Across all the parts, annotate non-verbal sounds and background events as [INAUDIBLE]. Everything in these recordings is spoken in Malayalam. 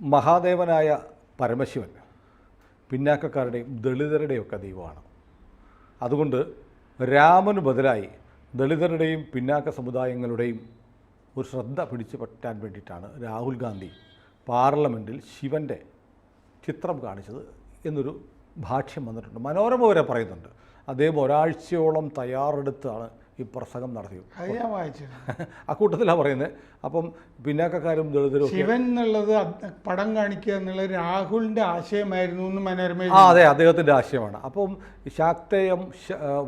മഹാദേവനായ പരമശിവൻ പിന്നാക്കക്കാരുടെയും ദളിതരുടെയും ഒക്കെ ദൈവമാണ്. അതുകൊണ്ട് രാമന് ബദലായി ദളിതരുടെയും പിന്നാക്ക സമുദായങ്ങളുടെയും ഒരു ശ്രദ്ധ പിടിച്ചു പറ്റാൻ വേണ്ടിയിട്ടാണ് രാഹുൽ ഗാന്ധി പാർലമെന്റിൽ ശിവന്റെ ചിത്രം കാണിച്ചത് എന്നൊരു ഭാഷ്യം വന്നിട്ടുണ്ട്. മനോരമ വരെ പറയുന്നുണ്ട്. അദ്ദേഹം ഒരാഴ്ചയോളം തയ്യാറെടുത്താണ് ഈ പ്രസംഗം വായിച്ചിരുന്നു അക്കൂട്ടത്തിലാണ് പറയുന്നത് അപ്പം പിന്നാക്കക്കാരും ദളിതരും ശിവൻ എന്നുള്ളത് പടം കാണിക്കുക എന്നുള്ളത് രാഹുലിന്റെ ആശയമായിരുന്നു എന്ന് മനോരമ ആ അതെ അദ്ദേഹത്തിന്റെ ആശയമാണ്. അപ്പം ശാക്തേയം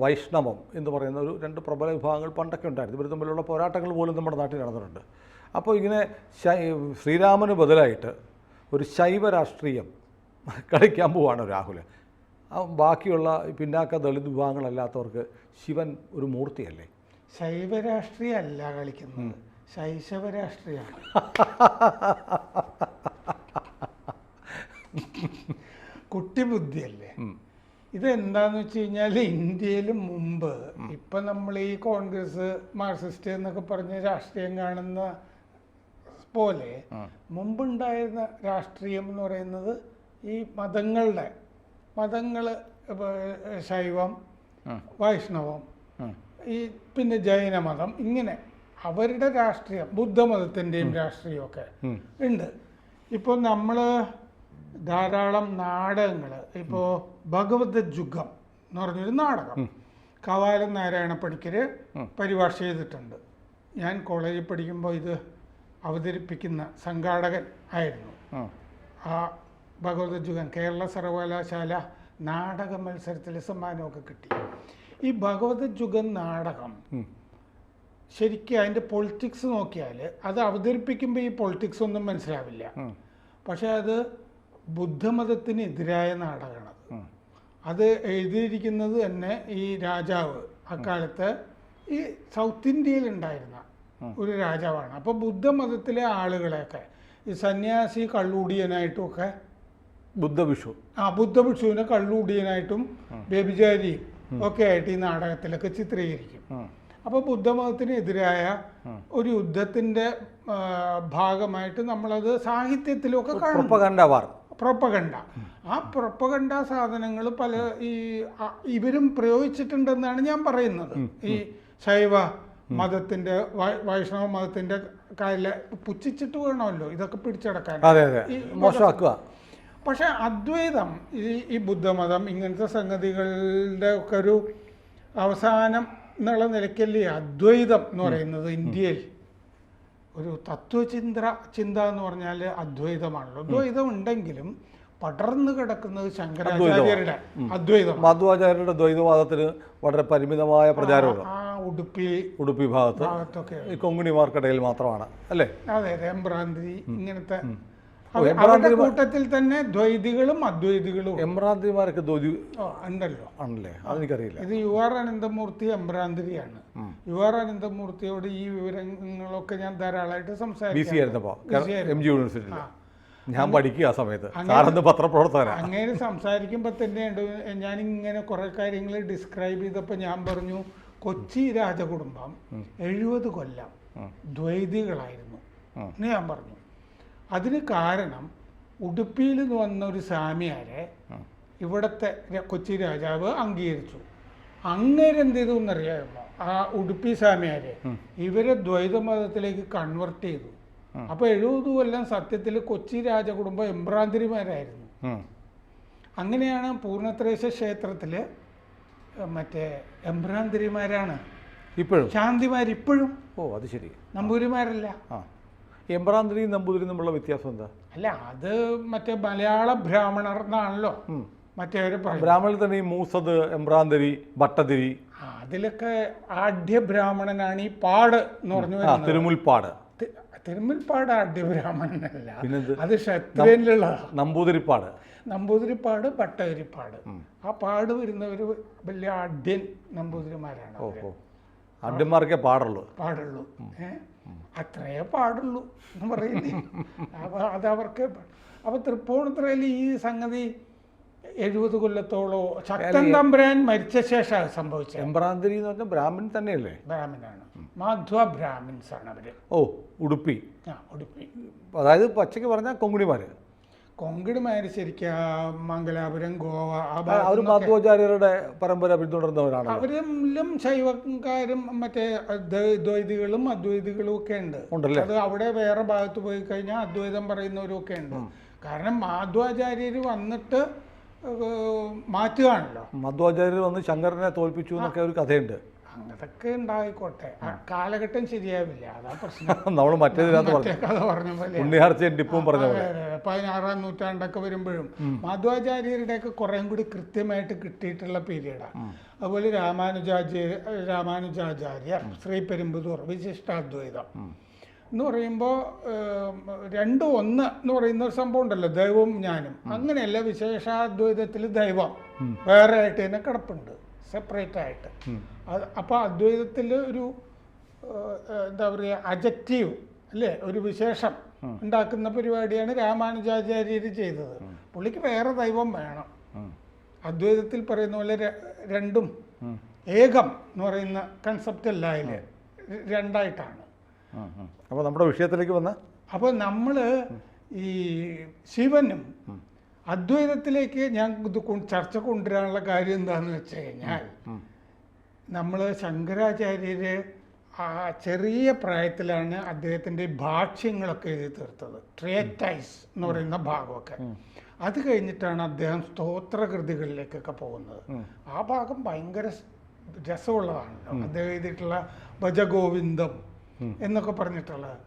വൈഷ്ണവം എന്ന് പറയുന്ന ഒരു രണ്ട് പ്രബല വിഭാഗങ്ങൾ പണ്ടൊക്കെ ഉണ്ടായിരുന്നു. ഇവർ തമ്മിലുള്ള പോരാട്ടങ്ങൾ പോലും നമ്മുടെ നാട്ടിൽ നടന്നിട്ടുണ്ട്. അപ്പോൾ ഇങ്ങനെ ശ്രീരാമന് ബദലായിട്ട് ഒരു ശൈവ രാഷ്ട്രീയം കളിക്കാൻ പോവാണ് രാഹുൽ ബാക്കിയുള്ള പിന്നാക്ക ദളിത് വിഭാഗങ്ങളല്ലാത്തവർക്ക് ശിവൻ ഒരു മൂർത്തിയല്ലേ? ശൈവരാഷ്ട്രീയ അല്ല കളിക്കുന്നത്. ശൈശവ രാഷ്ട്രീയമാണ് കുട്ടിബുദ്ധിയല്ലേ? ഇതെന്താന്ന് വെച്ച് കഴിഞ്ഞാൽ ഇന്ത്യയിൽ മുമ്പ് ഇപ്പൊ നമ്മൾ ഈ കോൺഗ്രസ് മാർക്സിസ്റ്റ് എന്നൊക്കെ പറഞ്ഞ് രാഷ്ട്രീയം കാണുന്ന പോലെ മുമ്പുണ്ടായിരുന്ന രാഷ്ട്രീയം എന്ന് പറയുന്നത് ഈ മതങ്ങളുടെ മതങ്ങൾ ശൈവം വൈഷ്ണവം ഈ പിന്നെ ജൈനമതം ഇങ്ങനെ അവരുടെ രാഷ്ട്രീയം ബുദ്ധമതത്തിന്റെയും രാഷ്ട്രീയമൊക്കെ ഉണ്ട്. ഇപ്പോൾ നമ്മൾ ധാരാളം നാടകങ്ങൾ ഇപ്പോൾ ഭഗവത് ജുഗം എന്ന് പറഞ്ഞൊരു നാടകം കവാലം നാരായണ പണിക്കർ പരിഭാഷ ചെയ്തിട്ടുണ്ട്. ഞാൻ കോളേജിൽ പഠിക്കുമ്പോൾ ഇത് അവതരിപ്പിക്കുന്ന സംഘാടകൻ ആയിരുന്നു. ആ ഭഗവത് ജുഗൻ കേരള സർവകലാശാല നാടക മത്സരത്തിൽ സമ്മാനമൊക്കെ കിട്ടി. ഈ ഭഗവത് ജുഗൻ നാടകം ശരിക്കും അതിന്റെ പൊളിറ്റിക്സ് നോക്കിയാൽ അത് അവതരിപ്പിക്കുമ്പോൾ ഈ പൊളിറ്റിക്സ് ഒന്നും മനസ്സിലാവില്ല. പക്ഷെ അത് ബുദ്ധമതത്തിന് എതിരായ നാടകമാണ് അത്. എഴുതിയിരിക്കുന്നത് തന്നെ ഈ രാജാവ് അക്കാലത്ത് ഈ സൗത്ത് ഇന്ത്യയിൽ ഉണ്ടായിരുന്ന ഒരു രാജാവാണ്. അപ്പോൾ ബുദ്ധമതത്തിലെ ആളുകളെയൊക്കെ ഈ സന്യാസി കള്ളൂടിയനായിട്ടും ഒക്കെ ബുദ്ധവിഷു ആ ബുദ്ധഭിഷുവിനെ കള്ളൂടിയനായിട്ടും വ്യഭിചാരിയും ഒക്കെ ആയിട്ട് ഈ നാടകത്തിലൊക്കെ ചിത്രീകരിക്കും. അപ്പോൾ ബുദ്ധമതത്തിനെതിരായ ഒരു യുദ്ധത്തിന്റെ ഭാഗമായിട്ട് നമ്മളത് സാഹിത്യത്തിലൊക്കെ കാണും പ്രൊപ്പകണ്ട ആ പ്രൊപ്പകണ്ട സാധനങ്ങൾ പല ഈ ഇവരും പ്രയോഗിച്ചിട്ടുണ്ടെന്നാണ് ഞാൻ പറയുന്നത്. ഈ ശൈവ മതത്തിന്റെ വൈഷ്ണവ മതത്തിന്റെ കാര്യ പുച്ഛിച്ചിട്ട് വേണമല്ലോ ഇതൊക്കെ പിടിച്ചടക്കാൻ. അതെ അതെ. മോശമാക്കുക. പക്ഷെ അദ്വൈതം ഈ ഈ ബുദ്ധമതം ഇങ്ങനത്തെ സംഗതികളുടെ ഒക്കെ ഒരു അവസാനം എന്നുള്ള നിലയ്ക്കല്ലേ അദ്വൈതം എന്ന് പറയുന്നത് ഇന്ത്യയിൽ? ഒരു തത്വചിന്ത ചിന്ത എന്ന് പറഞ്ഞാൽ അദ്വൈതമാണല്ലോ. അദ്വൈതം ഉണ്ടെങ്കിലും പടർന്നു കിടക്കുന്നത് ശങ്കരാചാര്യരുടെ അദ്വൈതം മാധവാചാര്യരുടെ ദ്വൈതവാദത്തിന് വളരെ പരിമിതമായ പ്രചാരമാണ് ആ ഉടുപ്പി ഉടുപ്പി ഭാഗത്ത് കൊങ്ങിണിമാർക്കിടയിൽ മാത്രമാണ് അല്ലേ? അതെ രംഭ്രാന്തി ഇങ്ങനത്തെ അവരുടെ കൂട്ടത്തിൽ തന്നെ ദ്വൈതികളും അദ്വൈതികളും എംബ്രാന്തിമാരൊക്കെ ദ്വൈതി ഉണ്ടല്ലോ. ആണല്ലേ? അതെനിക്കറിയില്ല. ഇത് യു ആർ അനന്തമൂർത്തി എംബ്രാന്തിരിയാണ് യു ആർ അനന്തമൂർത്തിയോട് ഈ വിവരങ്ങളൊക്കെ ഞാൻ ധാരാളമായിട്ട് സംസാരിക്കും. ഞാൻ പഠിക്കുക ആ സമയത്ത്. സാറന്ന് പത്രപ്രവർത്തകനാണ് അങ്ങനെ സംസാരിക്കുമ്പോൾ തന്നെ ഞാൻ ഇങ്ങനെ കുറെ കാര്യങ്ങൾ ഡിസ്ക്രൈബ് ചെയ്തപ്പോൾ ഞാൻ പറഞ്ഞു കൊച്ചി രാജകുടുംബം എഴുപത് കൊല്ലം ദ്വൈതികളായിരുന്നു. എന്ന് ഞാൻ പറഞ്ഞു. അതിന് കാരണം ഉടുപ്പിയിൽ നിന്ന് വന്ന ഒരു സ്വാമിയാരെ ഇവിടുത്തെ കൊച്ചി രാജാവ് അംഗീകരിച്ചു. അങ്ങേരെന്ത് ചെയ്തു എന്നറിയാമോ? ആ ഉടുപ്പി സ്വാമിയാരെ ഇവരെ ദ്വൈത മതത്തിലേക്ക് കൺവെർട്ട് ചെയ്തു അപ്പൊ എഴുപത് കൊല്ലം സത്യത്തിൽ കൊച്ചി രാജകുടുംബം എംബ്രാന്തിരിമാരായിരുന്നു. അങ്ങനെയാണ് പൂർണത്രേശ ക്ഷേത്രത്തിൽ മറ്റേ എംബ്രാന്തിരിമാരാണ്. ഇപ്പോഴും? ശാന്തിമാർ ഇപ്പോഴും ഓ അത് ശരി. നമ്പൂരിമാരല്ല. എംബ്രാന്തിരിയും നമ്പൂതിരിയും തമ്മിലുള്ള വ്യത്യാസം എന്താ? അല്ല അത് മറ്റേ മലയാള ബ്രാഹ്മണർ എന്നാണല്ലോ മറ്റേ ഒരു ബ്രാഹ്മണിൽ തന്നെ ഈ മൂസത് എംബ്രാന്തിരി ഭട്ടതിരി. അതിലൊക്കെ ആഢ്യ ബ്രാഹ്മണനാണ് ഈ പാട് എന്ന് പറഞ്ഞു തിരുമുൽപ്പാട്. തിരുമുൽപ്പാട് ആഢ്യ ബ്രാഹ്മണനല്ല? അത് ക്ഷത്രിയനിലുള്ള നമ്പൂതിരിപ്പാട്. നമ്പൂതിരിപ്പാട് ഭട്ടതിരിപ്പാട്. ആ പാട് വരുന്ന ഒരു വലിയ ആഢ്യൻ നമ്പൂതിരിമാരാണ് ആഢ്യന്മാർക്കേ പാടുള്ളൂ. പാടുള്ളൂ. ഏ? അത്രയേ പാടുള്ളൂ എന്ന് പറയുന്നേ അപ്പോൾ അതവർക്ക് അപ്പൊ തൃപ്പൂണിത്തുറയിൽ ഈ സംഗതി എഴുപത് കൊല്ലത്തോളോ ശക്തൻ തമ്പുരാൻ മരിച്ച ശേഷം സംഭവിച്ചത്. എംബ്രാന്തിരി എന്ന് പറഞ്ഞാൽ ബ്രാഹ്മൺ തന്നെയല്ലേ? ബ്രാഹ്മണാണ് മാധ്വ ബ്രാഹ്മിൻസ് ആണ് അവർ. ഓ ഉടുപ്പി. ആ ഉടുപ്പി. അതായത് പച്ചയ്ക്ക് പറഞ്ഞാൽ കൊങ്ങിണിമാർ കൊങ്കിടുമാര് ശരിക്കും മംഗലാപുരം ഗോവ അവർ മാധ്വാചാര്യരുടെ പരമ്പര പിന്തുടർന്നവരാണ് അവരിലും ശൈവക്കാരും മറ്റേ ദ്വ- ദ്വൈതികളും അദ്വൈതികളും ഒക്കെ ഉണ്ട്. അത് അവിടെ വേറെ ഭാഗത്ത് പോയി കഴിഞ്ഞാൽ അദ്വൈതം പറയുന്നവരും ഒക്കെ ഉണ്ട്. കാരണം മാധ്വാചാര്യർ വന്നിട്ട് മാറ്റുകയാണല്ലോ. മധ്വാചാര്യർ വന്ന് ശങ്കരനെ തോൽപ്പിച്ചു എന്നൊക്കെ ഒരു കഥയുണ്ട്. അങ്ങനൊക്കെ ഉണ്ടായിക്കോട്ടെ. ആ കാലഘട്ടം ശരിയാവില്ല. അതാ പ്രശ്നം. [LAUGHS] നമ്മൾ മറ്റേതിനകത്ത് മറ്റേ കഥ പറഞ്ഞ പോലെ. പറഞ്ഞ പോലെ. പതിനാറാം നൂറ്റാണ്ടൊക്കെ വരുമ്പോഴും മധുവാചാര്യരുടെ ഒക്കെ കുറേം കൂടി കൃത്യമായിട്ട് കിട്ടിയിട്ടുള്ള പീരീഡാണ് അതുപോലെ രാമാനുജാചാര്യ രാമാനുജാചാര്യർ ശ്രീ പെരുമ്പുതൂർ വിശിഷ്ടാദ്വൈതം. എന്ന് പറയുമ്പോൾ രണ്ടും ഒന്ന് എന്ന് പറയുന്ന ഒരു സംഭവം ഉണ്ടല്ലോ ദൈവവും ഞാനും. അങ്ങനെയല്ല വിശേഷാദ്വൈതത്തിൽ ദൈവം. വേറെ ആയിട്ട് തന്നെ കിടപ്പുണ്ട്. സെപ്പറേറ്റ് ആയിട്ട് അത് അപ്പോൾ അദ്വൈതത്തിൽ ഒരു എന്താ പറയുക അജക്റ്റീവ് അല്ലേ? ഒരു വിശേഷം ഉണ്ടാക്കുന്ന പരിപാടിയാണ് രാമാനുജാചാര്യർ ചെയ്തത്. പുള്ളിക്ക് വേറെ ദൈവം വേണം. അദ്വൈതത്തിൽ പറയുന്ന പോലെ രണ്ടും ഏകം എന്ന് പറയുന്ന കൺസെപ്റ്റ് അല്ല അതിൽ രണ്ടായിട്ടാണ്. അപ്പോൾ നമ്മുടെ വിഷയത്തിലേക്ക് വന്ന? അപ്പോൾ നമ്മൾ ഈ ശിവനും അദ്വൈതത്തിലേക്ക് ഞാൻ ഇത് ചർച്ച കൊണ്ടുവരാനുള്ള കാര്യം എന്താണെന്ന് വെച്ച് കഴിഞ്ഞാൽ നമ്മൾ ശങ്കരാചാര്യര് ആ ചെറിയ പ്രായത്തിലാണ് അദ്ദേഹത്തിന്റെ ഭാഷ്യങ്ങളൊക്കെ എഴുതി തീർത്തത്. ട്രിയറ്റൈസ് എന്ന് പറയുന്ന ഭാഗമൊക്കെ. അത് കഴിഞ്ഞിട്ടാണ് അദ്ദേഹം സ്തോത്രകൃതികളിലേക്കൊക്കെ പോകുന്നത്. ആ ഭാഗം ഭയങ്കര രസമുള്ളതാണ് രസമുള്ളതാണല്ലോ. അദ്ദേഹം എഴുതിയിട്ടുള്ള ഭജഗോവിന്ദം എന്നൊക്കെ പറഞ്ഞിട്ടുള്ളത്.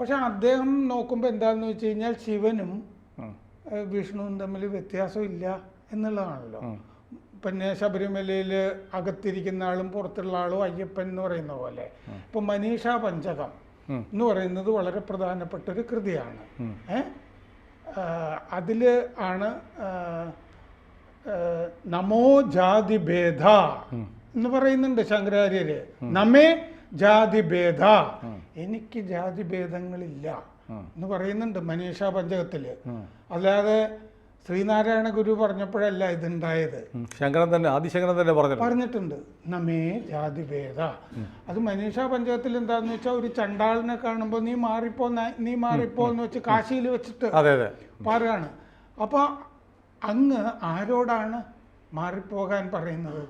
പക്ഷെ അദ്ദേഹം നോക്കുമ്പോൾ എന്താണെന്ന് വെച്ച് കഴിഞ്ഞാൽ ശിവനും വിഷ്ണുവും തമ്മിൽ വ്യത്യാസമില്ല എന്നുള്ളതാണല്ലോ. പിന്നെ ശബരിമലയിൽ അകത്തിരിക്കുന്ന ആളും പുറത്തുള്ള ആളും അയ്യപ്പൻ എന്ന് പറയുന്ന പോലെ. ഇപ്പൊ മനീഷ പഞ്ചകം എന്ന് പറയുന്നത് വളരെ പ്രധാനപ്പെട്ട ഒരു കൃതിയാണ് ഏ? അതിൽ ആണ് നമോ ജാതി ഭേദ എന്ന് പറയുന്നുണ്ട് ശങ്കരാചാര്യര്. നമേ ജാതി ഭേദ. എനിക്ക് ജാതി ഭേദങ്ങളില്ല. എന്ന് പറയുന്നുണ്ട് മനീഷ പഞ്ചകത്തിൽ. അല്ലാതെ ശ്രീനാരായണ ഗുരു പറഞ്ഞപ്പോഴല്ല ഇതുണ്ടായത്. ശങ്കരൻ തന്നെ ആദിശങ്കരൻ തന്നെ പറഞ്ഞു പറഞ്ഞിട്ടുണ്ട്. നമേ ജാതി ഭേദ അത് മനീഷ പഞ്ചകത്തിൽ എന്താന്ന് വെച്ചാൽ ഒരു ചണ്ടാളിനെ കാണുമ്പോൾ നീ മാറിപ്പോ നീ മാറിപ്പോ എന്ന് വെച്ച് കാശിയിൽ വെച്ചിട്ട് അതെ അതെ. പാറുകയാണ്. അപ്പോൾ അങ്ങ് ആരോടാണ് മാറിപ്പോകാൻ പറയുന്നത്?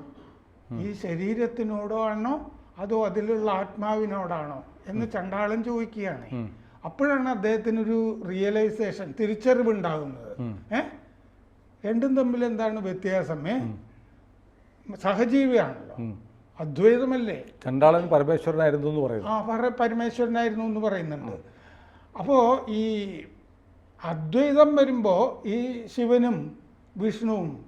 ഈ ശരീരത്തിനോടോ ആണോ? അതോ അതിലുള്ള ആത്മാവിനോടാണോ? എന്ന് ചണ്ടാളൻ ചോദിക്കുകയാണ്. അപ്പോഴാണ് അദ്ദേഹത്തിനൊരു റിയലൈസേഷൻ തിരിച്ചറിവ് ഉണ്ടാകുന്നത് ഏ? രണ്ടും തമ്മിൽ എന്താണ് വ്യത്യാസം? ഏ? സഹജീവിയാണല്ലോ. അദ്വൈതമല്ലേ? ചണ്ടാളൻ പരമേശ്വരനായിരുന്നു എന്ന് പറയുന്നു. ആ പറ പരമേശ്വരനായിരുന്നു എന്ന് പറയുന്നുണ്ട്. അപ്പോൾ ഈ അദ്വൈതം വരുമ്പോൾ ഈ ശിവനും വിഷ്ണുവും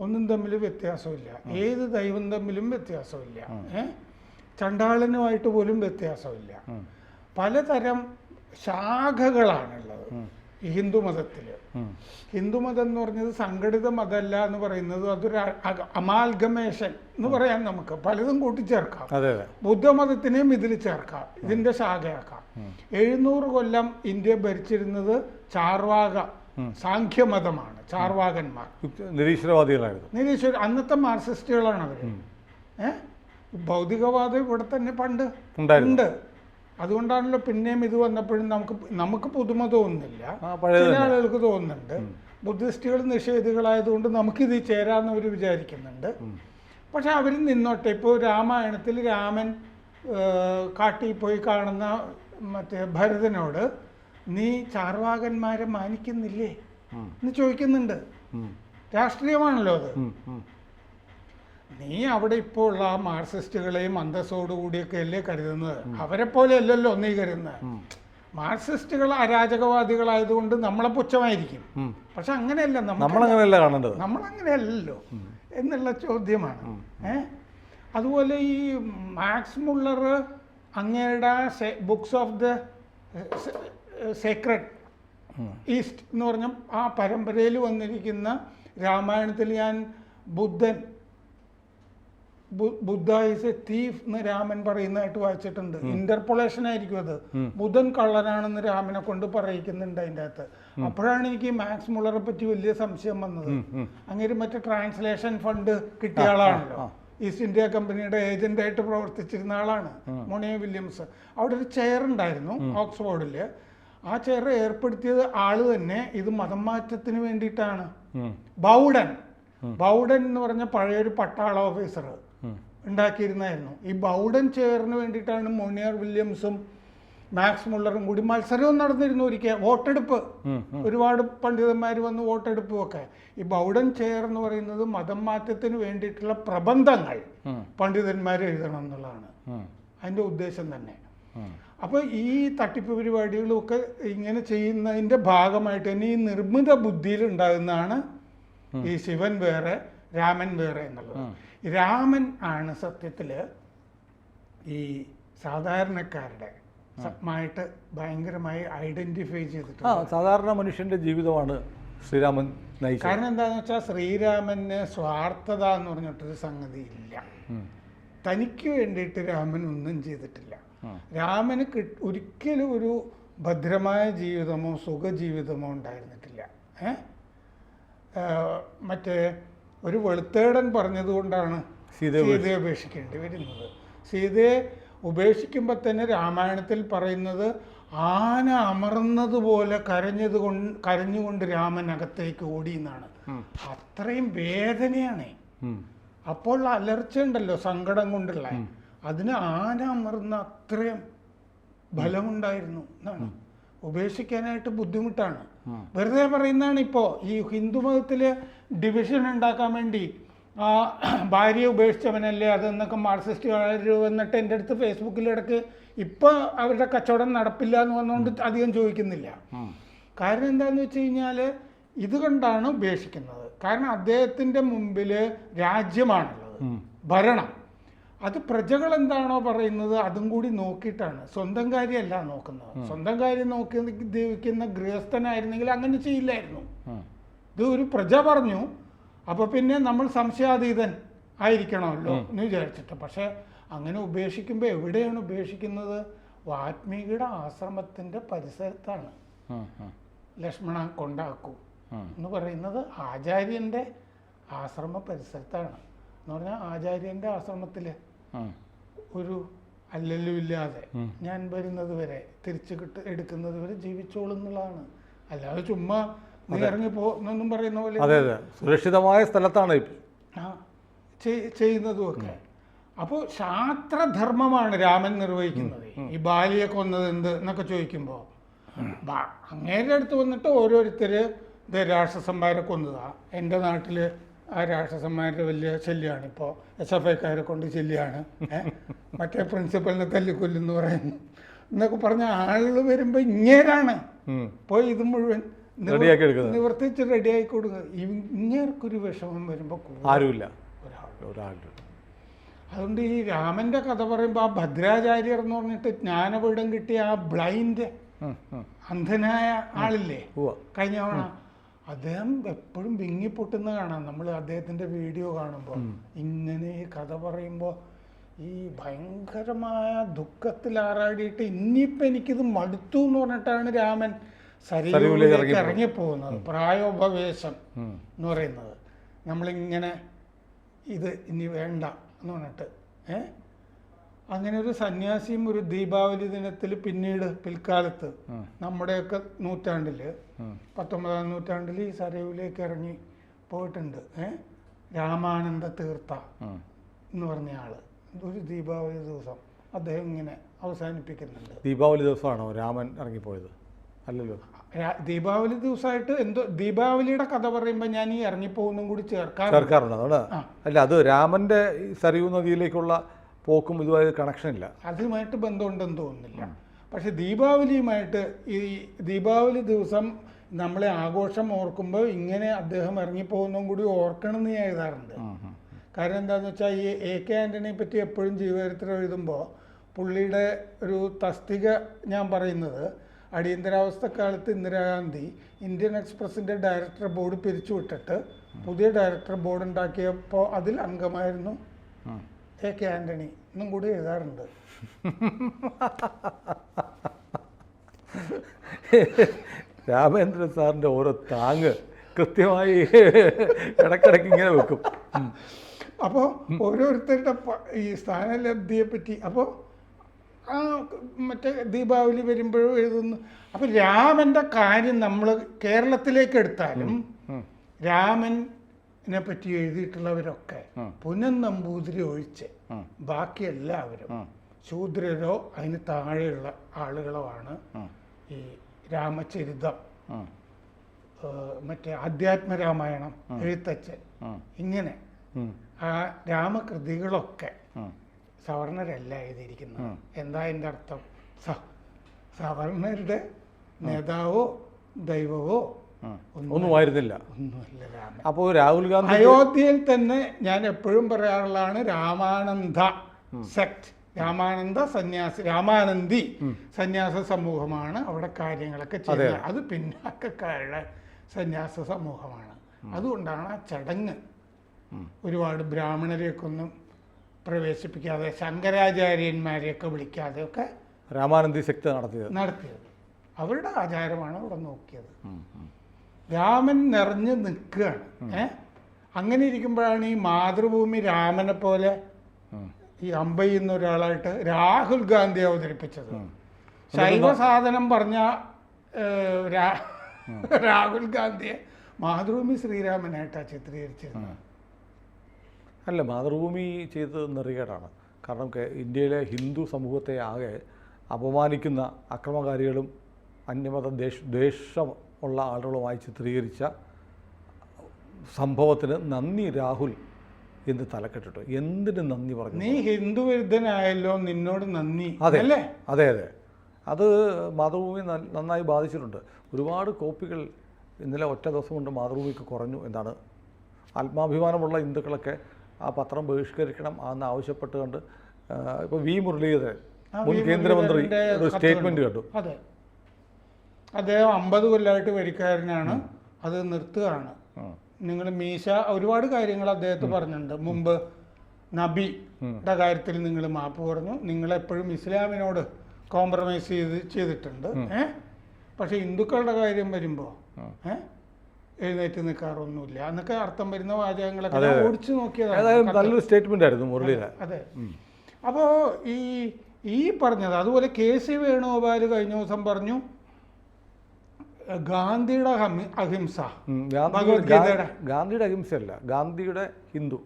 ഒന്നും തമ്മിൽ വ്യത്യാസമില്ല. ഏത് ദൈവം തമ്മിലും വ്യത്യാസമില്ല. ചണ്ടാളനുമായിട്ട് പോലും വ്യത്യാസമില്ല. പലതരം ശാഖകളാണുള്ളത്. ഈ ഹിന്ദു മതത്തിൽ ഹിന്ദുമതം എന്ന് പറഞ്ഞത് സംഘടിത മതമല്ല എന്ന് പറയുന്നത് അതൊരു അമാൽഗമേഷൻ എന്ന് പറയാൻ നമുക്ക്. പലതും കൂട്ടിച്ചേർക്കാം. ബുദ്ധമതത്തിനെയും ഇതിൽ ചേർക്കാം. ഇതിന്റെ ശാഖയാക്കാം. എഴുന്നൂറ് കൊല്ലം ഇന്ത്യ ഭരിച്ചിരുന്നത് ചാർവാക സാഖ്യമതമാണ് ചാർവാകന്മാർ. നിരീശ്വരവാദികളായിരുന്നു. നിരീശ്വര അന്നത്തെ മാർസിസ്റ്റുകളാണ് അവർ ഏഹ് ഭൗതികവാദം ഇവിടെ തന്നെ പണ്ട് ഉണ്ട്. അതുകൊണ്ടാണല്ലോ പിന്നെയും ഇത് വന്നപ്പോഴും നമുക്ക് നമുക്ക് പുതുമ തോന്നുന്നില്ല. ചില ആളുകൾക്ക് തോന്നുന്നുണ്ട്. ബുദ്ധിസ്റ്റുകൾ നിഷേധികളായതുകൊണ്ട് നമുക്കിത് ചേരാമെന്ന് അവർ വിചാരിക്കുന്നുണ്ട്. പക്ഷെ അവർ നിന്നോട്ടെ ഇപ്പോൾ രാമായണത്തിൽ രാമൻ കാട്ടിൽ പോയി കാണുന്ന മറ്റേ ഭരതനോട് നീ ചാർവാകന്മാരെ മാനിക്കുന്നില്ലേ? എന്ന് ചോദിക്കുന്നുണ്ട്. രാഷ്ട്രീയമാണല്ലോ അത്. നീ അവിടെ ഇപ്പോൾ ഉള്ള ആ മാർക്സിസ്റ്റുകളെയും അന്തസ്സോടുകൂടിയൊക്കെ അല്ലേ കരുതുന്നത്? അവരെ പോലെ അല്ലല്ലോ നീ കരുതുന്നത്. മാർക്സിസ്റ്റുകൾ അരാജകവാദികളായതുകൊണ്ട് നമ്മളെ പുച്ഛമായിരിക്കും. പക്ഷെ അങ്ങനെയല്ല നമ്മൾ നമ്മളങ്ങനെയല്ല കാണേണ്ടത്. നമ്മളങ്ങനെയല്ലല്ലോ എന്നുള്ള ചോദ്യമാണ്. ഏ? അതുപോലെ ഈ മാക്സ് മുള്ളർ അങ്ങയുടെ books of the secret east എന്ന് പറഞ്ഞ ആ പരമ്പരയിൽ വന്നിരിക്കുന്ന രാമായണത്തിൽ ഞാൻ ബുദ്ധൻ ബുദ്ധ ഈസ് എ തീഫ് എന്ന് രാമൻ പറയുന്നതായിട്ട് വായിച്ചിട്ടുണ്ട്. ഇന്റർപൊളേഷൻ ആയിരിക്കും അത്. ബുധൻ കള്ളനാണെന്ന് രാമനെ കൊണ്ട് പറയിക്കുന്നുണ്ട് അതിന്റെ അകത്ത്. അപ്പോഴാണ് എനിക്ക് മാക്സ് മുള്ളറെ പറ്റി വലിയ സംശയം വന്നത്. അങ്ങനെ മറ്റേ ട്രാൻസ്ലേഷൻ ഫണ്ട് കിട്ടിയ ആളാണല്ലോ. ഈസ്റ്റ് ഇന്ത്യ കമ്പനിയുടെ ഏജന്റായിട്ട് പ്രവർത്തിച്ചിരുന്ന ആളാണ് മോണിയ വില്യംസ്. അവിടെ ഒരു ചെയർ ഉണ്ടായിരുന്നു ഓക്സ്ഫോർഡിൽ ആ ചെയർ ഏർപ്പെടുത്തിയത് ആൾ തന്നെ. ഇത് മതം മാറ്റത്തിന് വേണ്ടിയിട്ടാണ്. ബൗഡൻ. ബൗഡൻ എന്ന് പറഞ്ഞ പഴയൊരു പട്ടാള ഓഫീസർ ഉം. ഉണ്ടാക്കിയിരുന്നായിരുന്നു. ഈ ബൗഡൻ ചെയറിന് വേണ്ടിയിട്ടാണ് മോണിയർ വില്യംസും മാക്സ് മുള്ളറും കൂടി മത്സരവും നടന്നിരുന്നു ഒരിക്കൽ. വോട്ടെടുപ്പ്. ഒരുപാട് പണ്ഡിതന്മാർ വന്ന് വോട്ടെടുപ്പും ഒക്കെ ഈ ബൗഡൻ ചെയർ എന്ന് പറയുന്നത് മതം മാറ്റത്തിന് വേണ്ടിയിട്ടുള്ള പ്രബന്ധങ്ങൾ പണ്ഡിതന്മാർ എഴുതണം എന്നുള്ളതാണ്. അതിന്റെ അതിന്റെ ഉദ്ദേശം തന്നെ. അപ്പോൾ ഈ തട്ടിപ്പ് പരിപാടികളും ഒക്കെ ഇങ്ങനെ ചെയ്യുന്നതിന്റെ ഭാഗമായിട്ട് തന്നെ ഈ നിർമ്മിത ബുദ്ധിയിൽ ഉണ്ടാകുന്നതാണ് ഈ ശിവൻ വേറെ രാമൻ വേറെ എന്നുള്ളത്. രാമൻ ആണ് സത്യത്തിൽ ഈ സാധാരണക്കാരുടെ സത്മായിട്ട് മായിട്ട് ഭയങ്കരമായി ഐഡന്റിഫൈ ചെയ്തിട്ട് ചെയ്തിട്ടുണ്ട് സാധാരണ മനുഷ്യന്റെ ജീവിതമാണ് ശ്രീരാമൻ കാരണം എന്താണെന്ന് വെച്ചാൽ ശ്രീരാമന് സ്വാർത്ഥത എന്ന് പറഞ്ഞിട്ടൊരു സംഗതി ഇല്ല തനിക്ക് വേണ്ടിയിട്ട് രാമൻ ഒന്നും ചെയ്തിട്ടില്ല. രാമന് ഒരിക്കലും ഒരു ഭദ്രമായ ജീവിതമോ സുഖജീവിതമോ ഉണ്ടായിരുന്നിട്ടില്ല. ഏ? ആ, മറ്റേ ഒരു വെളുത്തേടൻ പറഞ്ഞതുകൊണ്ടാണ് സീതയെ ഉപേക്ഷിക്കേണ്ടി വരുന്നത്. സീതയെ ഉപേക്ഷിക്കുമ്പോൾ തന്നെ രാമായണത്തിൽ പറയുന്നത് ആന അമർന്നതുപോലെ കരഞ്ഞത് കൊണ്ട് കരഞ്ഞുകൊണ്ട് രാമൻ അകത്തേക്ക് ഓടി എന്നാണ്. അത്രയും വേദനയാണ്. അപ്പോൾ അലർച്ച ഉണ്ടല്ലോ സങ്കടം കൊണ്ടുള്ള. അതിന് ആന അമർന്ന അത്രയും ബലമുണ്ടായിരുന്നു എന്നാണ്. ഉപേക്ഷിക്കാനായിട്ട് ബുദ്ധിമുട്ടാണ്. വെറുതെ പറയുന്നതാണ് ഇപ്പോൾ ഈ ഹിന്ദു മതത്തിൽ ഡിവിഷൻ ഉണ്ടാക്കാൻ വേണ്ടി ആ ഭാര്യയെ ഉപേക്ഷിച്ചവനല്ലേ അതെന്നൊക്കെ മാർക്സിസ്റ്റുകാർ വന്നിട്ട് എന്റെ അടുത്ത് ഫേസ്ബുക്കിൽ ഇടയ്ക്ക് ഇപ്പോൾ അവരുടെ കച്ചവടം നടപ്പില്ല എന്ന് പറഞ്ഞുകൊണ്ട് അധികം ചോദിക്കുന്നില്ല. കാരണം എന്താന്ന് വെച്ച് കഴിഞ്ഞാൽ ഇത് കണ്ടാണ് ഉപേക്ഷിക്കുന്നത്. കാരണം അദ്ദേഹത്തിന്റെ മുമ്പിൽ രാജ്യമാണുള്ളത്. ഭരണം. അത് പ്രജകൾ എന്താണോ പറയുന്നത് അതും കൂടി നോക്കിയിട്ടാണ്. സ്വന്തം കാര്യമല്ല നോക്കുന്നത്. സ്വന്തം കാര്യം നോക്കി ജീവിക്കുന്ന ഗൃഹസ്ഥനായിരുന്നെങ്കിൽ അങ്ങനെ ചെയ്യില്ലായിരുന്നു. ഇത് ഒരു പ്രജ പറഞ്ഞു. അപ്പോൾ പിന്നെ നമ്മൾ സംശയാതീതൻ ആയിരിക്കണമല്ലോ എന്ന് വിചാരിച്ചിട്ട്. പക്ഷേ അങ്ങനെ ഉപേക്ഷിക്കുമ്പോൾ എവിടെയാണ് ഉപേക്ഷിക്കുന്നത്? വാത്മീകിയുടെ ആശ്രമത്തിന്റെ പരിസരത്താണ്. ലക്ഷ്മണ കൊണ്ടാക്കൂ എന്ന് പറയുന്നത് ആചാര്യന്റെ ആശ്രമ പരിസരത്താണ്. എന്ന് പറഞ്ഞാൽ ആചാര്യന്റെ ആശ്രമത്തിൽ ഒരു അല്ലല്ലോ ഇല്ലാതെ ഞാൻ വരുന്നത് വരെ തിരിച്ചു കിട്ട എടുക്കുന്നത് വരെ ജീവിച്ചോളും എന്നുള്ളതാണ്. അല്ലാതെ ചുമ്മാ നീ ഇറങ്ങി പോ എന്നൊന്നും പറയുന്ന പോലെ അതെ അതെ. സുരക്ഷിതമായ സ്ഥലത്താണ് ചെയ്യുന്നതും ആ, ചെയ്- ചെയ്യുന്നതുമൊക്കെ. അപ്പോൾ ശാസ്ത്രധർമ്മമാണ് രാമൻ നിർവഹിക്കുന്നത്. ഈ ബാലിയെ കൊന്നത് എന്ത് എന്നൊക്കെ ചോദിക്കുമ്പോൾ അങ്ങേരുടെ അടുത്ത് വന്നിട്ട് ഓരോരുത്തർ ഇത് രാക്ഷസന്മാരെ കൊന്നതാ. എന്റെ നാട്ടിൽ ആ രാക്ഷസന്മാരുടെ വലിയ ശല്യമാണ് ഇപ്പോൾ എസ് എഫ് ഐക്കാരെ കൊണ്ട് ശല്യമാണ് മറ്റേ പ്രിൻസിപ്പലിനെ തല്ലിക്കൊല്ലുന്നു പറയുന്നു. എന്നൊക്കെ പറഞ്ഞ ആളുകൾ വരുമ്പോൾ ഇങ്ങേരാണ്. പോയി ഇത് മുഴുവൻ. നിവർത്തിച്ച് റെഡിയാക്കി കൊടുക്കുക. ഇങ്ങേർക്കൊരു വിഷമം വരുമ്പോൾ ആരുമില്ല. ഒരാളും. അതുകൊണ്ട് ഈ രാമന്റെ കഥ പറയുമ്പോൾ ആ ഭദ്രാചാര്യർ എന്ന് പറഞ്ഞിട്ട് ജ്ഞാനപീഠം കിട്ടിയ ആ ബ്ലൈൻഡ്. അന്ധനായ ആളില്ലേ. കഴിഞ്ഞ തവണ അദ്ദേഹം എപ്പോഴും വിങ്ങിപ്പൊട്ടുന്ന കാണാം. നമ്മൾ അദ്ദേഹത്തിന്റെ വീഡിയോ കാണുമ്പോൾ ഇങ്ങനെ ഈ കഥ പറയുമ്പോൾ ഈ ഭയങ്കരമായ ദുഃഖത്തിൽ ആറാടിയിട്ട് ഇനിയിപ്പോൾ എനിക്കിത് മടുത്തു എന്ന് പറഞ്ഞിട്ടാണ് രാമൻ ഇറങ്ങി ഇറങ്ങിപ്പോകുന്നത്. പ്രായോപവേശം. എന്ന് പറയുന്നത്. നമ്മളിങ്ങനെ ഇത് ഇനി വേണ്ട എന്ന് പറഞ്ഞിട്ട് ഏ? അങ്ങനെ ഒരു സന്യാസിയും ഒരു ദീപാവലി ദിനത്തിൽ പിന്നീട് പിൽക്കാലത്ത് നമ്മുടെയൊക്കെ നൂറ്റാണ്ടിൽ. പത്തൊമ്പതാം നൂറ്റാണ്ടിൽ ഈ സരയുവിലേക്ക് ഇറങ്ങി പോയിട്ടുണ്ട്. രാമാനന്ദ തീർത്ഥ എന്ന് പറഞ്ഞ ആൾ. ഒരു ദീപാവലി ദിവസം അദ്ദേഹം ഇങ്ങനെ അവസാനിപ്പിക്കുന്നുണ്ട്. ദീപാവലി ദിവസമാണോ രാമൻ ഇറങ്ങിപ്പോയത്? അല്ലല്ലോ. ദീപാവലി ദിവസമായിട്ട് എന്തോ ദീപാവലിയുടെ കഥ പറയുമ്പോൾ ഞാൻ ഈ ഇറങ്ങിപ്പോകുന്നതും കൂടി ചേർക്കാറുണ്ട്. ചേർക്കാറുണ്ട് അല്ല അത് രാമന്റെ ഈ സരയൂ നദിയിലേക്കുള്ള പോക്കും ഇതുമായി കണക്ഷൻ ഇല്ല. അതുമായിട്ട് ബന്ധമുണ്ടെന്ന് തോന്നുന്നില്ല. പക്ഷെ ദീപാവലിയുമായിട്ട് ഈ ദീപാവലി ദിവസം നമ്മളെ ആഘോഷം ഓർക്കുമ്പോൾ ഇങ്ങനെ അദ്ദേഹം ഇറങ്ങിപ്പോകുന്നതും കൂടി ഓർക്കണം എന്ന് ഞാൻ എഴുതാറുണ്ട്. കാരണം എന്താണെന്ന് വെച്ചാൽ ഈ എ കെ ആന്റണിയെ പറ്റി എപ്പോഴും ജീവചരിത്രം എഴുതുമ്പോൾ പുള്ളിയുടെ ഒരു തസ്തിക ഞാൻ പറയുന്നത് അടിയന്തരാവസ്ഥ കാലത്ത് ഇന്ദിരാഗാന്ധി ഇന്ത്യൻ എക്സ്പ്രസിന്റെ ഡയറക്ടർ ബോർഡ് പിരിച്ചുവിട്ടിട്ട് പുതിയ ഡയറക്ടർ ബോർഡ് ഉണ്ടാക്കിയപ്പോൾ അതിൽ അംഗമായിരുന്നു. എ കെ ആന്റണി എന്നും കൂടി എഴുതാറുണ്ട്. രാമേന്ദ്രൻ സാറിന്റെ ഓരോ താങ്ങ് കൃത്യമായി ഇടക്കിടക്ക് ഇങ്ങനെ വെക്കും. അപ്പോൾ ഓരോരുത്തരുടെ ഈ സ്ഥാനലബ്ധിയെ പറ്റി അപ്പോൾ ആ മറ്റേ ദീപാവലി വരുമ്പോഴും എഴുതുന്നു. അപ്പോൾ രാമന്റെ കാര്യം നമ്മൾ കേരളത്തിലേക്ക് എടുത്താലും പറ്റി എഴുതിയിട്ടുള്ളവരൊക്കെ പുനൻ നമ്പൂതിരി ഒഴിച്ച് ബാക്കി എല്ലാവരും ശൂദ്രരോ അതിന് താഴെയുള്ള ആളുകളോ ആണ് ഈ രാമചരിതം മറ്റേ മറ്റേ അധ്യാത്മരാമായണം എഴുത്തച്ഛൻ ഇങ്ങനെ ആ. രാമകൃതികളൊക്കെ സവർണരല്ല എഴുതിയിരിക്കുന്നത്. എന്താ എന്റെ അർത്ഥം? സവർണരുടെ നേതാവോ ദൈവവോ ഒന്നും ആയിരുന്നില്ല. അപ്പോ അപ്പോൾ രാഹുൽ ഗാന്ധി അയോധ്യയിൽ തന്നെ ഞാൻ എപ്പോഴും പറയാറുള്ളതാണ് രാമാനന്ദ സെക്ട്. രാമാനന്ദ സന്യാസി രാമാനന്ദി സന്യാസ സമൂഹമാണ് അവിടെ കാര്യങ്ങളൊക്കെ ചെയ്യുന്നത്. അത് പിന്നാക്കക്കാരുടെ സന്യാസ സമൂഹമാണ്. അതുകൊണ്ടാണ് ആ ചടങ്ങ് ഒരുപാട് ബ്രാഹ്മണരെയൊക്കെ ഒന്നും പ്രവേശിപ്പിക്കാതെ ശങ്കരാചാര്യന്മാരെയൊക്കെ വിളിക്കാതെ ഒക്കെ രാമാനന്ദി ശക്തി നടത്തിയത്. നടത്തിയത്. അവരുടെ ആചാരമാണ് അവിടെ നോക്കിയത്. രാമൻ നിറഞ്ഞു നിൽക്കുകയാണ്. ഏ? അങ്ങനെ ഇരിക്കുമ്പോഴാണ് ഈ മാതൃഭൂമി രാമനെ പോലെ ഈ അമ്പയ്യുന്ന ഒരാളായിട്ട് രാഹുൽ ഗാന്ധി അവതരിപ്പിച്ചത്. ശൈവ സാധനം പറഞ്ഞ രാഹുൽ ഗാന്ധിയെ മാതൃഭൂമി ശ്രീരാമനായിട്ടാണ് ചിത്രീകരിച്ചിരുന്നത്. അല്ല മാതൃഭൂമി ചെയ്തത് നെറികേടാണ്. കാരണം ഇന്ത്യയിലെ ഹിന്ദു സമൂഹത്തെ ആകെ അപമാനിക്കുന്ന അക്രമകാരികളും അന്യമത ദേശ ദ്വേഷം ഉള്ള ആളുകളുമായി ചിത്രീകരിച്ച സംഭവത്തിന് നന്ദി രാഹുൽ എന്ന് തലക്കെട്ടിട്ടു. എന്തിന് നന്ദി പറഞ്ഞു? നീ ഹിന്ദു വിരുദ്ധനായല്ലോ നിന്നോട് നന്ദി അതെ അല്ലേ? അതെ അതെ. അത് മാതൃഭൂമി നന്നായി ബാധിച്ചിട്ടുണ്ട്. ഒരുപാട് കോപ്പികൾ ഇന്നലെ ഒറ്റ ദിവസം കൊണ്ട് മാതൃഭൂമിക്ക് കുറഞ്ഞു എന്നാണ്. ആത്മാഭിമാനമുള്ള ഹിന്ദുക്കളൊക്കെ ആ പത്രം ബഹിഷ്കരിക്കണം എന്ന് ആവശ്യപ്പെട്ടുകൊണ്ട് ഇപ്പോൾ വി മുരളീധരൻ മുൻ കേന്ദ്രമന്ത്രി ഒരു സ്റ്റേറ്റ്മെന്റ് കണ്ടു. അതെ. അദ്ദേഹം അമ്പത് കൊല്ലമായിട്ട് വരിക്കാരനാണ്. അത് നിർത്തുകയാണ്. നിങ്ങൾ മീശ ഒരുപാട് കാര്യങ്ങൾ അദ്ദേഹത്തെ പറഞ്ഞിട്ടുണ്ട്. മുമ്പ് നബിയുടെ കാര്യത്തിൽ നിങ്ങൾ മാപ്പ് പറഞ്ഞു. നിങ്ങളെപ്പോഴും ഇസ്ലാമിനോട് കോംപ്രമൈസ് ചെയ്ത് ചെയ്തിട്ടുണ്ട്. ഏ? പക്ഷെ ഹിന്ദുക്കളുടെ കാര്യം വരുമ്പോൾ ഏ? എഴുന്നേറ്റ് നിൽക്കാറൊന്നുമില്ല എന്നൊക്കെ അർത്ഥം വരുന്ന വാചകങ്ങളൊക്കെ ഓടിച്ചു നോക്കിയതാണ്. നല്ലൊരു സ്റ്റേറ്റ്മെന്റ് ആയിരുന്നു മുരളീധരൻ. അതെ അപ്പോൾ ഈ ഈ പറഞ്ഞത് അതുപോലെ കെ സി വേണുഗോപാൽ കഴിഞ്ഞ ദിവസം പറഞ്ഞു ഗാന്ധിയുടെ അഹിംസ. ഉം, ഗാന്ധി ഭഗവത്ഗീതയുടെ. ഗാന്ധിയുടെ അഹിംസയല്ല ഗാന്ധിയുടെ ഹിന്ദു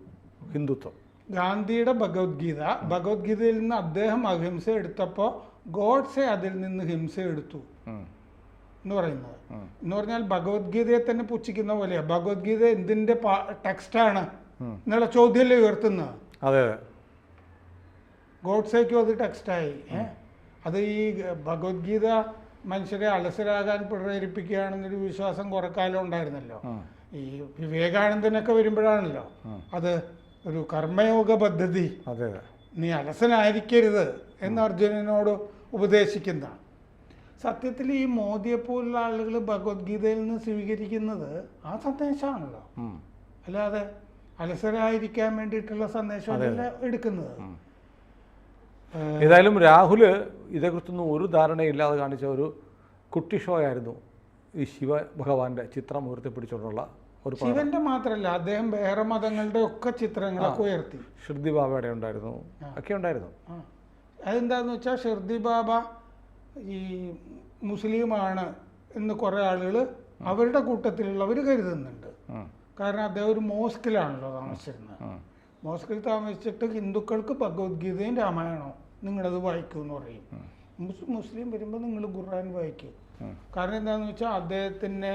ഹിന്ദുത്വം. ഗാന്ധിയുടെ ഭഗവത്ഗീത. ഭഗവത്ഗീതയിൽ നിന്ന് അദ്ദേഹം അഹിംസ എടുത്തപ്പോൾ ഗോഡ്സെ അതിൽ നിന്ന് ഹിംസ എടുത്തു. എന്ന് പറയുന്നത്. എന്ന് പറഞ്ഞാൽ ഭഗവത്ഗീതയെ തന്നെ പുച്ഛിക്കുന്ന പോലെയാണ് ഭഗവത്ഗീത ടെക്സ്റ്റ് ടെക്സ്റ്റാണ്? എന്നുള്ള ചോദ്യമല്ലേ ഉയർത്തുന്നത് അതെ ഗോഡ്സേക്കും അത് ടെക്സ്റ്റായി. അത് ഈ ഭഗവത്ഗീത മനുഷ്യരെ അലസരാകാൻ പ്രേരിപ്പിക്കുകയാണെന്നൊരു വിശ്വാസം കുറെ കാലം ഉണ്ടായിരുന്നല്ലോ. ഈ വിവേകാനന്ദനൊക്കെ വരുമ്പോഴാണല്ലോ അത് ഒരു കർമ്മയോഗ പദ്ധതി. നീ അലസനായിരിക്കരുത് എന്ന് അർജുനനോട് ഉപദേശിക്കുന്ന സത്യത്തിൽ ഈ മോദിയെ പോലുള്ള ആളുകൾ ഭഗവത്ഗീതയിൽ നിന്ന് സ്വീകരിക്കുന്നത് ആ സന്ദേശമാണല്ലോ. അല്ലാതെ അലസരായിരിക്കാൻ വേണ്ടിയിട്ടുള്ള സന്ദേശമല്ല എടുക്കുന്നത്. ഏതായാലും രാഹുൽ ഇതേക്കുറിച്ചൊന്നും ഒരു ധാരണയില്ലാതെ കാണിച്ച ഒരു കുട്ടി ഷോ ആയിരുന്നു ഈ ശിവ ഭഗവാന്റെ ചിത്രം ഉയർത്തിപ്പിടിച്ചുകൊണ്ടുള്ള ഒരു ശിവന്റെ മാത്രമല്ല അദ്ദേഹം വേറെ മതങ്ങളുടെ ഒക്കെ ചിത്രങ്ങളൊക്കെ ഉയർത്തി. ഷിർദി ബാബയുടെ ഉണ്ടായിരുന്നു. ഒക്കെ ഉണ്ടായിരുന്നു. അതെന്താന്ന് വെച്ചാൽ ഷിർദി ബാബ ഈ മുസ്ലിമാണ് എന്ന് കുറേ ആളുകൾ അവരുടെ കൂട്ടത്തിലുള്ളവർ കരുതുന്നുണ്ട്. കാരണം അദ്ദേഹം ഒരു മോസ്കിലാണല്ലോ താമസിച്ചിരുന്നത്. മോസ്കിൽ താമസിച്ചിട്ട് ഹിന്ദുക്കൾക്ക് ഭഗവത്ഗീതയും രാമായണവും നിങ്ങളത് വായിക്കൂ എന്ന് പറയും. മുസ് മുസ്ലിം വരുമ്പോൾ നിങ്ങൾ ഖുർആൻ വായിക്കും. കാരണം എന്താണെന്ന് വെച്ചാൽ അദ്ദേഹത്തിന്റെ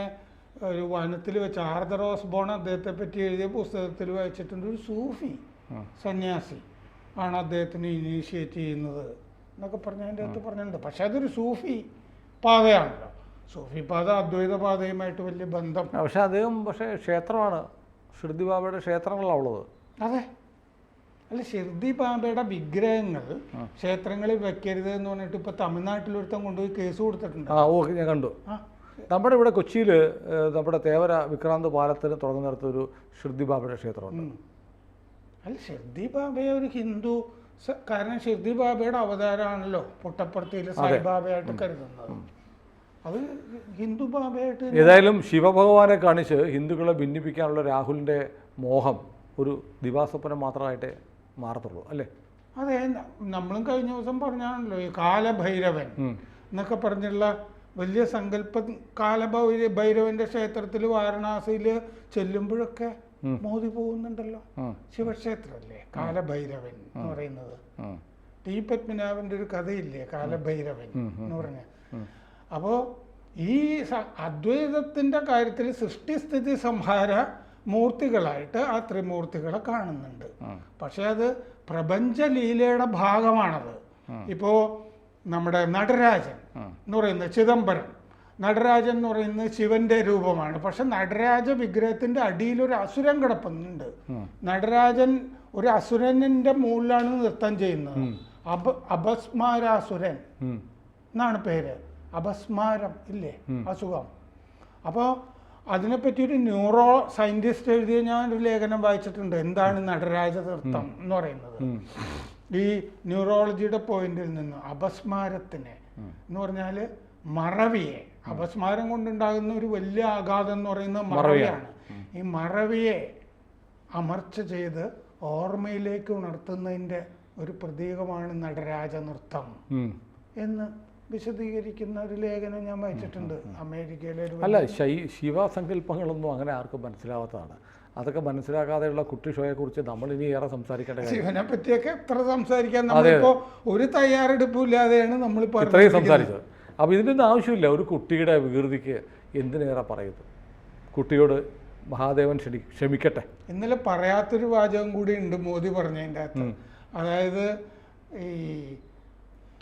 ഒരു വനത്തിൽ വെച്ച് ആർദർ ഓസ്ബോൺ അദ്ദേഹത്തെ പറ്റി എഴുതിയ പുസ്തകത്തിൽ വായിച്ചിട്ടുണ്ട് ഒരു സൂഫി സന്യാസി ആണ് അദ്ദേഹത്തിന് ഇനീഷ്യേറ്റ് ചെയ്യുന്നത് എന്നൊക്കെ പറഞ്ഞ അതിന്റെ അകത്ത് പറഞ്ഞിട്ടുണ്ട്. പക്ഷെ അതൊരു സൂഫി പാതയാണല്ലോ. സൂഫി പാത അദ്വൈത പാതയുമായിട്ട് വലിയ ബന്ധം. പക്ഷെ പക്ഷേ അദ്ദേഹം പക്ഷേ ക്ഷേത്രമാണ്. ശ്രുതി ബാബയുടെ ക്ഷേത്രങ്ങളാണ് ഉള്ളത്. അതെ. അല്ല ഷിർദി പാമ്പയുടെ വിഗ്രഹങ്ങൾ ക്ഷേത്രങ്ങളിൽ വെക്കരുത് എന്ന് പറഞ്ഞിട്ട് ഇപ്പൊ തമിഴ്നാട്ടിൽ ഒരുത്തം കൊണ്ടുപോയി കേസ് കൊടുത്തിട്ടുണ്ട്. ആ ഓ ഞാൻ കണ്ടു. നമ്മുടെ ഇവിടെ കൊച്ചിയിൽ നമ്മുടെ തേവര വിക്രാന്ത് പാലത്തിന് തുറന്നിടത്ത് ഒരു ഷിർദി ബാബയുടെ ക്ഷേത്രമുണ്ട്. അല്ല ഷിർദി ബാബയെ ഒരു ഹിന്ദു കാരണം ഷിർദി ബാബയുടെ അവതാരമാണല്ലോ പുട്ടപ്പുറത്തിയിലെ സായിബാബയായിട്ട് കരുതുന്നത്. അത് ഹിന്ദു ബാബയായിട്ട് ഏതായാലും ശിവഭഗവാനെ കാണിച്ച് ഹിന്ദുക്കളെ ഭിന്നിപ്പിക്കാനുള്ള രാഹുലിന്റെ മോഹം ഒരു ദിവാസ്വപ്നം മാത്രമായിട്ടേ മാറത്തുള്ളൂ അല്ലേ? അതെ നമ്മളും കഴിഞ്ഞ ദിവസം പറഞ്ഞാണല്ലോ ഈ കാലഭൈരവൻ. എന്നൊക്കെ പറഞ്ഞുള്ള വലിയ സങ്കല്പ കാലഭൈര ഭൈരവന്റെ ക്ഷേത്രത്തിൽ വാരണാസിയിൽ ചെല്ലുമ്പോഴൊക്കെ മോദി പോകുന്നുണ്ടല്ലോ. ശിവക്ഷേത്രല്ലേ ശിവക്ഷേത്രമല്ലേ കാലഭൈരവൻ എന്ന് പറയുന്നത്. ടി. പത്മനാഭന്റെ ഒരു കഥയില്ലേ കാലഭൈരവൻ എന്ന് പറഞ്ഞ. അപ്പോൾ ഈ അദ്വൈതത്തിന്റെ കാര്യത്തിൽ സൃഷ്ടിസ്ഥിതി സംഹാര മൂർത്തികളായിട്ട് ആ ത്രിമൂർത്തികളെ കാണുന്നുണ്ട്. പക്ഷെ അത് പ്രപഞ്ചലീലയുടെ ഭാഗമാണത്. ഇപ്പോ നമ്മുടെ നടരാജൻ എന്ന് പറയുന്നത് ചിദംബരം. നടരാജൻ എന്ന് പറയുന്നത് ശിവന്റെ രൂപമാണ്. പക്ഷെ നടരാജ വിഗ്രഹത്തിന്റെ അടിയിൽ ഒരു അസുരൻ കിടപ്പുന്നുണ്ട് നടരാജൻ ഒരു അസുരനിന്റെ മുകളിലാണ് നൃത്തം ചെയ്യുന്നത്. അപ അപസ്മാരാസുരൻ എന്നാണ് പേര്. അപസ്മാരം ഇല്ലേ? അസുഖം. അപ്പോൾ അതിനെപ്പറ്റി ഒരു ന്യൂറോ സയന്റിസ്റ്റ് എഴുതിയ ഞാൻ ഒരു ലേഖനം വായിച്ചിട്ടുണ്ട്. എന്താണ് നടരാജ നൃത്തം എന്ന് പറയുന്നത്. ഈ ന്യൂറോളജിയുടെ പോയിന്റിൽ നിന്ന് അപസ്മാരത്തിനെ എന്ന് പറഞ്ഞാൽ മറവിയെ. അപസ്മാരം കൊണ്ടുണ്ടാകുന്ന ഒരു വലിയ ആഘാതം എന്ന് പറയുന്നത് മറവിയാണ്. ഈ മറവിയെ അമർച്ച ചെയ്ത് ഓർമ്മയിലേക്ക് ഉണർത്തുന്നതിന്റെ ഒരു പ്രതീകമാണ് നടരാജ നൃത്തം എന്ന് വിശദീകരിക്കുന്ന ഒരു ലേഖനം ഞാൻ വായിച്ചിട്ടുണ്ട്. അമേരിക്കയിലെ ഒരു അല്ല ശൈ ശിവസങ്കല്പങ്ങളൊന്നും അങ്ങനെ ആർക്കും മനസ്സിലാവാത്തതാണ്. അതൊക്കെ മനസ്സിലാക്കാതെയുള്ള കുട്ടി ഷോയെ കുറിച്ച് നമ്മൾ ഇനി ഏറെ സംസാരിക്കേണ്ട ശിവനെ പറ്റിയൊക്കെ എത്ര സംസാരിക്കാൻ നമ്മളിപ്പോ ഒരു തയ്യാറെടുപ്പും ഇല്ലാതെയാണ് നമ്മൾ ഇത്രയും സംസാരിച്ചത്. അപ്പോൾ ഇതിനൊന്നും ആവശ്യമില്ല. ഒരു കുട്ടിയുടെ വികൃതിക്ക് എന്തിനേറെ പറയുന്നത്? കുട്ടിയോട് മഹാദേവൻ ക്ഷണി ക്ഷമിക്കട്ടെ. ഇന്നലെ പറയാത്തൊരു വാചകം കൂടി ഉണ്ട് മോദി പറഞ്ഞതിന്റെ അകത്ത്. അതായത് ഈ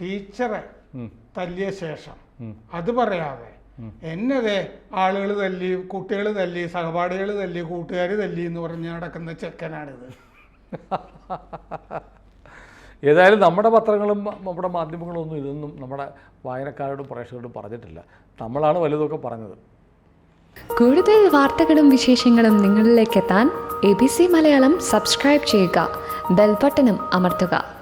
ടീച്ചറെ. തല്ലിയ ശേഷം. അത് പറയാതെ എന്നതെ ആളുകൾ തല്ലി കുട്ടികൾ തല്ലി സഹപാഠികൾ തല്ലി കൂട്ടുകാർ തല്ലി എന്ന് പറഞ്ഞ് നടക്കുന്ന ചെക്കനാണിത്. [LAUGHS] ഏതായാലും നമ്മുടെ പത്രങ്ങളും നമ്മുടെ മാധ്യമങ്ങളും ഒന്നും ഇതൊന്നും നമ്മുടെ വായനക്കാരോടും പ്രേക്ഷകരോടും പറഞ്ഞിട്ടില്ല. നമ്മളാണ് വലുതൊക്കെ പറഞ്ഞത്. കൂടുതൽ വാർത്തകളും വിശേഷങ്ങളും നിങ്ങളിലേക്ക് എത്താൻ A B C Malayalam subscribe ചെയ്യുക. ബെൽബട്ടനും അമർത്തുക.